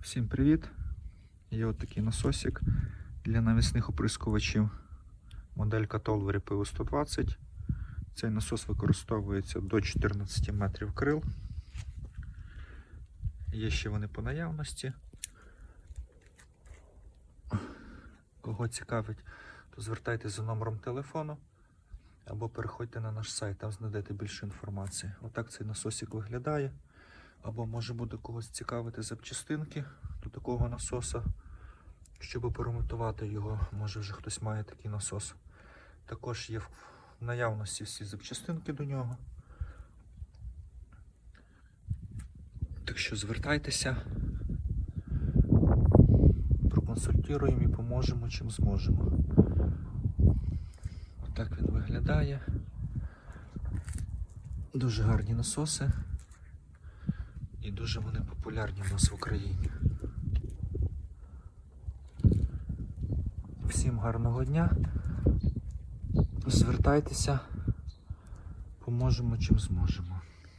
Всім привіт! Є от такий насосик для навісних оприскувачів. Моделька Tolvery PU120. Цей насос використовується до 14 метрів крил. Є ще вони по наявності. Кого цікавить, то звертайтеся за номером телефону або переходьте на наш сайт, там знайдете більше інформації. Отак цей насосик виглядає. Або може буде когось цікавити запчастинки до такого насоса, щоб поремонтувати його, може вже хтось має такий насос. Також є в наявності всі запчастинки до нього. Так що звертайтеся, проконсультуємо і поможемо чим зможемо. Отак він виглядає. Дуже гарні насоси. І дуже вони популярні в нас в Україні. Всім гарного дня. Звертайтеся, поможемо чим зможемо.